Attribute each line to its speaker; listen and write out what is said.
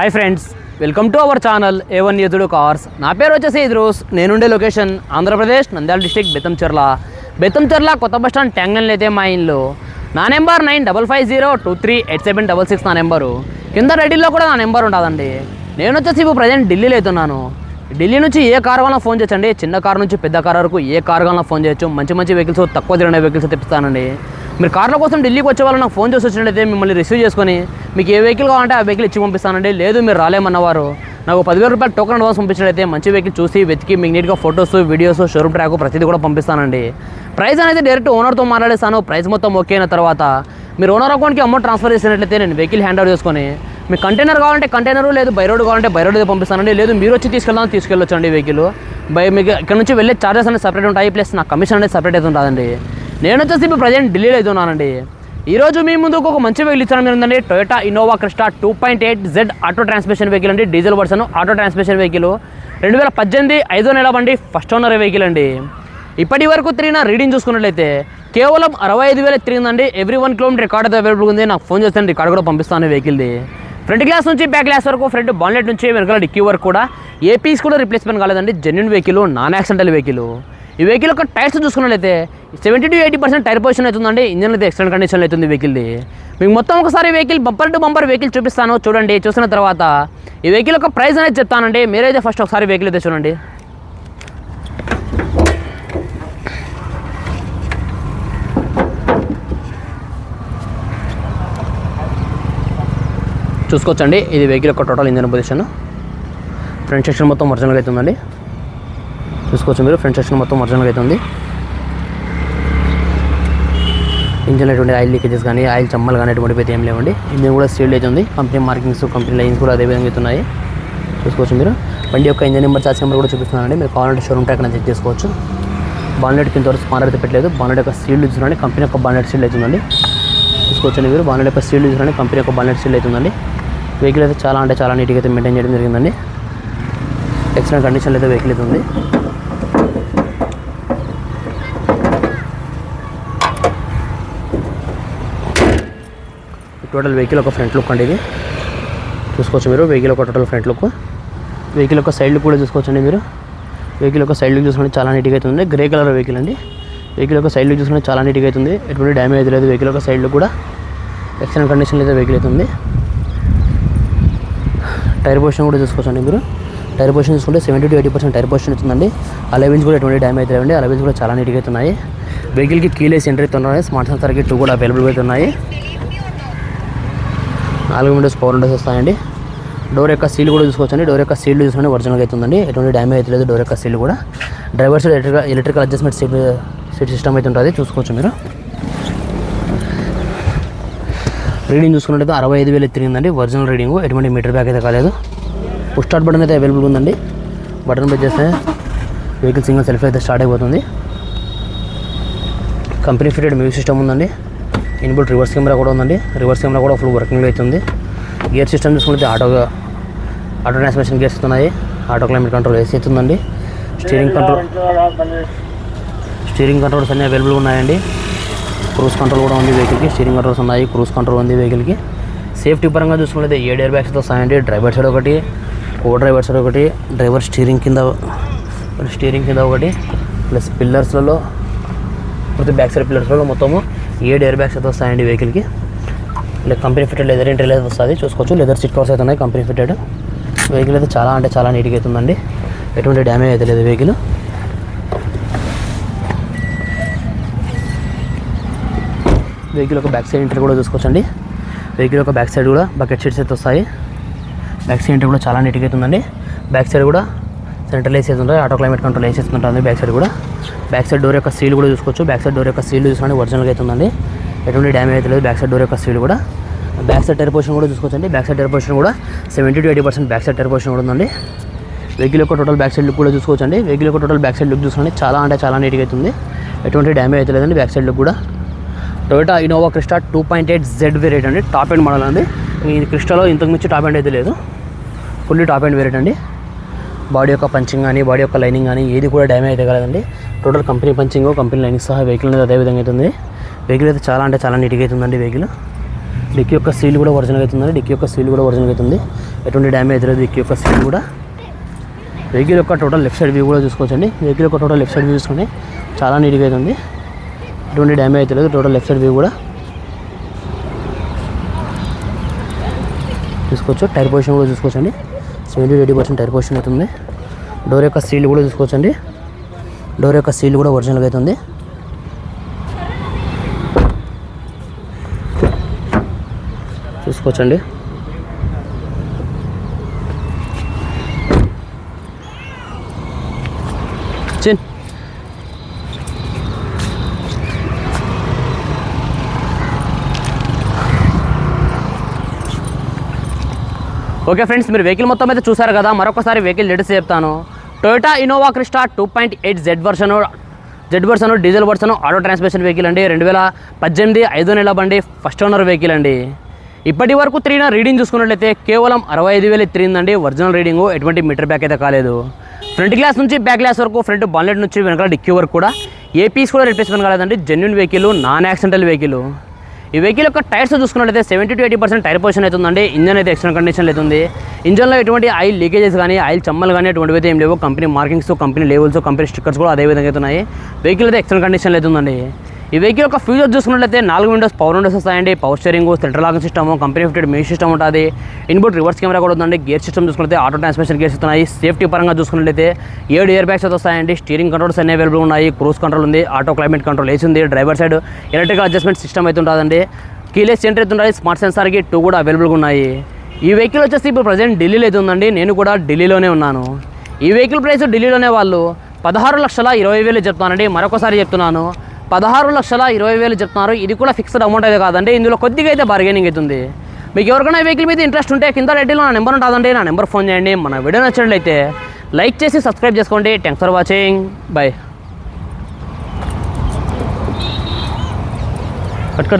Speaker 1: Hi friends welcome to our channel A one ఎదుడు cars నా పేరు వచ్చేసి ఇద్రూస్ నేనుండే లొకేషన్ ఆంధ్రప్రదేశ్ నంద్యాల డిస్టిక్ బెత్తంచెర్ల బెత్తంచెర్ల కొత్త బస్ స్టాండ్ ట్యాంగ్నల్ అయితే మా ఇల్లు నా number nine double five zero two three eight seven double six నా నెంబరు కింద రెడీలో కూడా నా నెంబర్ ఉంటుందండి నేను వచ్చేసి ఇప్పుడు ప్రజెంట్ ఢిల్లీలో అవుతున్నాను ఢిల్లీ నుంచి ఏ కార్ వల్ల ఫోన్ చేయొచ్చండి? చిన్న కార్ నుంచి పెద్ద కార్ వరకు ఏ కార్ వల్ల ఫోన్ చేయొచ్చు? మంచి మంచి వెహికల్స్ తక్కువ తిరిగిన వెహికల్స్ తెప్పిస్తానండి. మీరు కార్ల కోసం ఢిల్లీకి వచ్చే వాళ్ళు నాకు ఫోన్ చేసి వచ్చినట్టయితే మిమ్మల్ని రిసీవ్ చేసుకొని మీకు ఏ వెహికల్ కావాలంటే ఆ వెహికల్ ఇచ్చి పంపిస్తానండి. లేదు మీరు రాలేమన్నవారు. నాకు పదివేల రూపాయలు టోకెన్ అడ్వాన్స్ పంపించినట్లయితే మంచి వెహికల్ చూసి వెతికి మీకు నీట్గా ఫొటోస్ వీడియోస్ షోరూమ్ ట్రాక్ ప్రతిదీ కూడా పంపిస్తానండి. ప్రైస్ అనేది డైరెక్ట్ ఓనర్తో మాట్లాడేస్తాను. ప్రైస్ మొత్తం ఓకే అయిన తర్వాత మీరు ఓనర్ అకౌంట్కి అమౌంట్ ట్రాన్స్ఫర్ చేసినట్లయితే నేను వెహికల్ హ్యాండ్ ఓవర్ చేసుకొని మీకు కంటైనర్ కావాలంటే కంటైనర్ లేదు బై రోడ్ కావాలంటే బై రోడ్ పంపిస్తానండి. లేదు మీరు వచ్చి తీసుకెళ్దాం తీసుకెళ్ళొచ్చండి వెహికల్ బై మీకు ఇక్కడ నుంచి వెళ్ళే చార్జెస్ అనేది సపరేట్ ఉంటాయి. ప్లస్ నా కమిషన్ అనేది సపరేట్ అయితే ఉంటుందండి నేను వచ్చేసి ఇప్పుడు ప్రజెంట్ ఢిల్లీలో అయితే ఉన్నానండి. ఈరోజు మీ ముందుకు ఒక మంచి వెహికల్ ఇచ్చాను మీరు ఉందండి Toyota Innova Crysta two point eight Z auto transmission vehicle అండి. Diesel version auto transmission vehicle రెండు వేల పద్దెనిమిది ఐదో నెల బండి ఫస్ట్ ఓనర్ వెహికల్ అండి. ఇప్పటి వరకు తిరిగిన రీడింగ్ చూసుకున్నట్లయితే కేవలం అరవై ఐదు వేలు తిరిగిందండి. ఎవ్రీ వన్ కిలోమీటర్ రికార్డ్ అయితే అవైలబుల్ ఉంది. నాకు ఫోన్ చేస్తాను రికార్డ్ కూడా పంపిస్తాను వెహికల్ది ఫ్రంట్ గ్లాస్ నుంచి బ్యాక్ గ్లాస్ వరకు ఫ్రంట్ బాన్లెట్ నుంచి వెనకాల డిక్కీ వరకు కూడా ఏ పీస్ కూడా రిప్లేస్మెంట్ కాలేదండి. Genuine vehicle non accidental vehicle ఈ వెహికల్ యొక్క టైర్స్ చూసుకున్నట్లయితే seventy to eighty percent tyre position అవుతుందండి ఇంజన్ అయితే ఎక్సలెంట్ కండిషన్లో అవుతుంది వెహికల్ది మీకు మొత్తం ఒకసారి vehicle bumper to bumper vehicle చూపిస్తాను చూడండి చూసిన తర్వాత ఈ వెహికల్ యొక్క ప్రైస్ అనేది చెప్తానండి. మీరైతే ఫస్ట్ ఒకసారి వెహికల్ అయితే చూడండి. చూసుకోవచ్చండి ఇది వెహికల్ యొక్క total engine position front section మొత్తం ఒరిజినల్గా అవుతుందండి. చూసుకోవచ్చు మీరు ఫ్రంట్ సెక్షన్ మొత్తం ఒరిజినల్గా అవుతుంది. ఉంది ఇంజన్ అటువంటి ఆయిల్ లీకేజెస్ కానీ ఆయిల్ చమ్మలు కానీ అటువంటివి అయితే ఏం లేవండి. ఇంజన్ కూడా స్టీల్ అయితే ఉంది. కంపెనీ మార్కింగ్స్ కంపెనీ లైన్స్ కూడా అదే విధంగా అయితే ఉన్నాయి చూసుకోవచ్చు మీరు. బండి యొక్క ఇంజన్ నెంబర్ చార్జ్ నెంబర్ కూడా చూపిస్తున్నానండి. మీరు కావాలంటే షోరూమ్ ట్యాక్ చెక్ చేసుకోవచ్చు. బాన్లెట్ కింద వరకు స్పానర్ అయితే పెట్టలేదు. బాన్లెట్ యొక్క సీల్ చూడండి కంపెనీ యొక్క బాన్లెట్ సీల్డ్ అవుతుందండి చూసుకోవచ్చండి మీరు. బాన్లెట్ యొక్క సీల్ చూడండి కంపెనీ యొక్క బాన్లెట్ సీల్డ్ అవుతుందండి వెహికల్ అయితే చాలా అంటే చాలా నీట్గా అయితే మెయింటైన్ చేయడం జరిగిందండి. ఎక్సలెంట్ కండిషన్లో అయితే వెహికల్ అయితే ఉంది. టోటల్ వెహికల్ ఒక ఫ్రంట్ లుక్ అండి ఇది. చూసుకోవచ్చు మీరు వెహికల్ ఒక టోటల్ ఫ్రంట్ లుక్. వెహికల్ యొక్క సైడ్ లుక్ కూడా చూసుకోవచ్చండి మీరు. వెహికల్ ఒక సైడ్ లుక్ చూసుకుంటే చాలా నీట్గా అయితే ఉంది. గ్రే కలర్ వెహికల్ అండి. వెహికల్ ఒక సైడ్ లుక్ చూసుకుంటే చాలా నీట్గా అయితే ఎటువంటి డ్యామేజ్ అయితే లేదు. వెహికల్ ఒక సైడ్ లుక్ కూడా ఎక్సలెంట్ కండిషన్లో అయితే వెహికల్ అయితే ఉంది. టైర్ పొజిషన్ కూడా చూసుకోవచ్చండి మీరు. టైర్ పొజిషన్ చూసుకుంటే seventy to eighty percent tyre position అవుతుందండి అలవెన్స్ కూడా ఎటువంటి డ్యామేజ్ అయితే లేవండి. అలవెన్స్ కూడా చాలా నీట్గా అయితే ఉన్నాయి. వెహికల్కి కీలేస్ ఎంట్రీ అవుతున్నాయి స్మార్ట్ సెన్సర్ కిట్ కూడా అవైలబుల్ అయితే ఉన్నాయి. నాలుగు విండోస్ పవర్ విండోస్ వస్తాయండి. డోర్ యొక్క సీల్ కూడా చూసుకోవచ్చండి. డోర్ యొక్క సీల్ చూసుకుంటే ఒరిజినల్గా అవుతుందండి ఎటువంటి డ్యామేజ్ అయితే లేదు డోర్ యొక్క సీల్ కూడా. Driver's electrical electrical adjustment seat seat system అయితే ఉంటుంది. చూసుకోవచ్చు మీరు. రీడింగ్ చూసుకున్నట్లయితే అరవై ఐదు వేలు తిరిగిందండి. ఒరిజినల్ రీడింగ్ ఎటువంటి మీటర్ బ్యాక్ అయితే కాలేదు. పుష్ స్టార్ట్ బటన్ అయితే అవైలబుల్ ఉందండి. బటన్ ప్రెస్ చేస్తే వెహికల్ సింగిల్ సెల్ఫ్ అయితే స్టార్ట్ అయిపోతుంది. కంపెనీ ఫిటెడ్ మ్యూజిక్ సిస్టమ్ ఉందండి. ఇన్బుల్ట్ రివర్స్ కెమెరా కూడా ఉందండి. రివర్స్ కెమెరా కూడా ఫుల్ వర్కింగ్లో అవుతుంది గేర్ సిస్టమ్ చూసుకుంటే ఆటో ఆటో ట్రాన్స్మిషన్ గేర్స్ ఉన్నాయి ఆటో క్లైమేట్ కంట్రోల్ ఏసీ అవుతుందండి స్టీరింగ్ కంట్రోల్ స్టీరింగ్ కంట్రోల్స్ అన్నీ అవైలబుల్ ఉన్నాయండి. క్రూజ్ కంట్రోల్ కూడా ఉంది వెహికల్కి. స్టీరింగ్ కంట్రోల్స్ ఉన్నాయి క్రూజ్ కంట్రోల్ ఉంది వెహికల్కి. సేఫ్టీ పరంగా చూసుకుంటే ఏడు ఎయిర్ బ్యాగ్స్తో వస్తాయండి? డ్రైవర్ సైడ్ ఒకటి కో డ్రైవర్ సైడ్ ఒకటి డ్రైవర్ స్టీరింగ్ కింద స్టీరింగ్ కింద ఒకటి ప్లస్ పిల్లర్స్లలో ప్రతి బ్యాక్ సైడ్ పిల్లర్స్లలో మొత్తము ఏడు ఎయిర్ బ్యాగ్స్ అయితే వస్తాయండి వెహికల్కి ఇలా కంపెనీ ఫిట్టెడ్ లెదర్ ఇంటర్ అయితే వస్తుంది. చూసుకోవచ్చు. లెదర్ సీట్ కవర్స్ అయితే ఉన్నాయి కంపెనీ ఫిటెడ్ వెహికల్ అయితే చాలా అంటే చాలా నీట్గా అవుతుందండి ఎటువంటి డ్యామేజ్ అయితే లేదు వెహికల్ వెహికల్ ఒక బ్యాక్ సైడ్ ఇంటర్ కూడా చూసుకోవచ్చండి. వెహికల్ ఒక బ్యాక్ సైడ్ కూడా బకెట్ షీట్స్ అయితే వస్తాయి. బ్యాక్ సైడ్ ఇంటర్ కూడా చాలా నీట్గా అవుతుందండి బ్యాక్ సైడ్ కూడా సెంట్రల్ ఏసీ ఉంటుంది ఆటో క్లైమేట్ కంట్రోల్ ఏసీ ఉంటుంది. బ్యాక్ సైడ్ కూడా. బ్యాక్ సైడ్ డోర్ యొక్క సీల్ కూడా చూసుకోవచ్చు. బ్యాక్ సైడ్ డోర్ యొక్క సీల్ చూసుకోండి ఒరిజినల్గా అవుతుందండి ఎటువంటి డ్యామేజ్ అయితే లేదు. బ్యాక్ సైడ్ డోర్ యొక్క సీల్ కూడా. బ్యాక్ సైడ్ టైర్ పొజిషన్ కూడా చూసుకోవచ్చండి. బ్యాక్ సైడ్ టైర్ పొజిషన్ కూడా seventy to eighty percent back side tyre position కూడా ఉందండి. వెహికల్ యొక్క టోటల్ బ్యాక్ సైడ్ లుక్ కూడా చూసుకోవచ్చండి. వెహికల్ యొక్క టోటల్ బ్యాక్ సైడ్ లుక్ చూసుకోండి చాలా అంటే చాలా నీట్గా అవుతుంది ఎటువంటి డ్యామేజ్ అయితే లేదండి బ్యాక్ సైడ్ లుక్ కూడా. Toyota Innova Crysta two point eight Z variant అండి. టాప్ ఎండ్ మోడల్ అండి. ఈ క్రిస్టాలో ఇంతకు మించి టాప్ ఎండ్ అయితే లేదు. ఫుల్లీ టాప్ ఎండ్ వేరియట్ అండి. బాడీ యొక్క పంచింగ్ కానీ బాడీ యొక్క లైనింగ్ కానీ ఏది కూడా డ్యామేజ్ అయితే కదండి total company punching company lining సహా వెహికల్ అనేది అదే విధంగా అవుతుంది. వెహికల్ అయితే చాలా అంటే చాలా నీట్గా అవుతుందండి వెహికల్ డిక్కీ యొక్క సీల్ కూడా ఒరిజినల్ అవుతుంది డిక్కీ యొక్క సీల్ కూడా ఒరిజినల్ అవుతుంది. ఎటువంటి డ్యామేజ్ లేదు డిక్కీ యొక్క సీల్ కూడా. వెహికల్ యొక్క టోటల్ లెఫ్ట్ సైడ్ వ్యూ కూడా చూసుకోవచ్చండి. వెహికల్ యొక్క టోటల్ లెఫ్ట్ సైడ్ వ్యూ చూసుకుంటే చాలా నీట్గా అవుతుంది. ఎటువంటి డ్యామేజ్ అయితే లేదు టోటల్ లెఫ్ట్ సైడ్ వ్యూ కూడా. చూసుకోవచ్చు. టైర్ పొజిషన్ కూడా చూసుకోవచ్చండి. Seventy eighty percent tyre position అవుతుంది. డోర్ యొక్క సీల్ కూడా చూసుకోవచ్చండి. డోర్ యొక్క సీల్ కూడా ఒరిజినల్గా అవుతుంది. చూసుకోవచ్చండి. ఓకే ఫ్రెండ్స్ మీరు వెహికల్ మొత్తం అయితే చూసారు కదా మరొకసారి వెహికల్ డీటెయిల్స్ చెప్తాను. Toyota Innova Crysta two point eight Z version Z version diesel version auto transmission vehicle అండి. రెండు వేల పద్దెనిమిది ఐదో నెల బండి ఫస్ట్ ఓనర్ వెహికల్ అండి. ఇప్పటి వరకు తిరిగిన రీడింగ్ చూసుకున్నట్లయితే కేవలం అరవై ఐదు వేలు తిరిగిందండి. ఒరిజినల్ రీడింగ్ ఎటువంటి మీటర్ బ్యాక్ అయితే కాలేదు. ఫ్రంట్ గ్లాస్ నుంచి బ్యాక్ గ్లాస్ వరకు ఫ్రంట్ బాన్లెట్ నుంచి వెనకాల డిక్కీ వరకు కూడా. ఏ పీస్ కూడా రిప్లేస్మెంట్ కాలేదండి. Genuine vehicle non accidental vehicle ఈ వెహికల్ యొక్క టైర్స్ చూసుకున్నట్లయితే seventy to eighty percent tyre position అవుతుందండి ఇంజన్ అయితే ఎక్స్టర్నల్ కండిషన్ అవుతుంది ఇంజన్లో ఎటువంటి ఆయిల్ లీకేజెస్ కానీ ఆయిల్ చమ్మలు కానీ ఎటువంటివి అయితే ఏం లేవు. Company markings company labels company stickers కూడా అదే విధంగా అవుతున్నాయి వెహికల్ అయితే ఎక్స్టర్నల్ కండిషన్ అవుతుందండి ఈ వెహికల్ యొక్క ఫ్యూచర్ చూసుకున్నట్లయితే నాలుగు విండోస్ పవర్ విండోస్ వస్తాయండి. Power steering central locking system company fitted main system ఉంటుంది. ఇన్బుట్ రివర్స్ కెమెరా కూడా ఉందండి. గేర్ సిస్టమ్ చూసుకుంటే ఆటో ట్రాన్స్మిషన్ గేర్స్ వస్తున్నాయి. సేఫ్టీ పరంగా చూసుకున్నట్లయితే ఏడు ఇయర్ బ్యాగ్స్ వస్తాయండి. స్టీరింగ్ కంట్రోల్స్ అన్ని అవైలబుల్ ఉన్నాయి. క్రూజ్ కంట్రోల్ ఉంది ఆటో క్లైమేట్ కంట్రోల్ వేసి ఉంది. Driver side electrical adjustment system అయితే ఉంటుందండి. కీలెస్ సెంటర్ అయితే ఉంటుంది స్మార్ట్ సెన్సార్కి టూ కూడా అవైలబుల్గా ఉన్నాయి. ఈ వెహికల్ వచ్చేసి ఇప్పుడు ప్రజెంట్ ఢిల్లీలో అయితే ఉందండి. నేను కూడా ఢిల్లీలోనే ఉన్నాను. ఈ వెహికల్ ప్రైస్ ఢిల్లీలోనే వాళ్ళు పదహారు లక్షల ఇరవై వేలు చెప్తానండి మరొకసారి చెప్తున్నాను. పదహారు లక్షల ఇరవై వేలు చెప్తున్నారు. ఇది కూడా ఫిక్స్డ్ అమౌంట్ అయితే కాదండి. ఇందులో కొద్దిగా అయితే బార్గెనింగ్ అవుతుంది. మీకు ఎవరికైనా వెహికల్ మీద ఇంట్రెస్ట్ ఉంటే కింద రెడ్డిలో నా నెంబర్ ఉంటుందండి. నా నెంబర్ ఫోన్ చేయండి. మన వీడియో నచ్చినట్లయితే లైక్ చేసి సబ్స్క్రైబ్ చేసుకోండి. Thanks for watching bye cut cut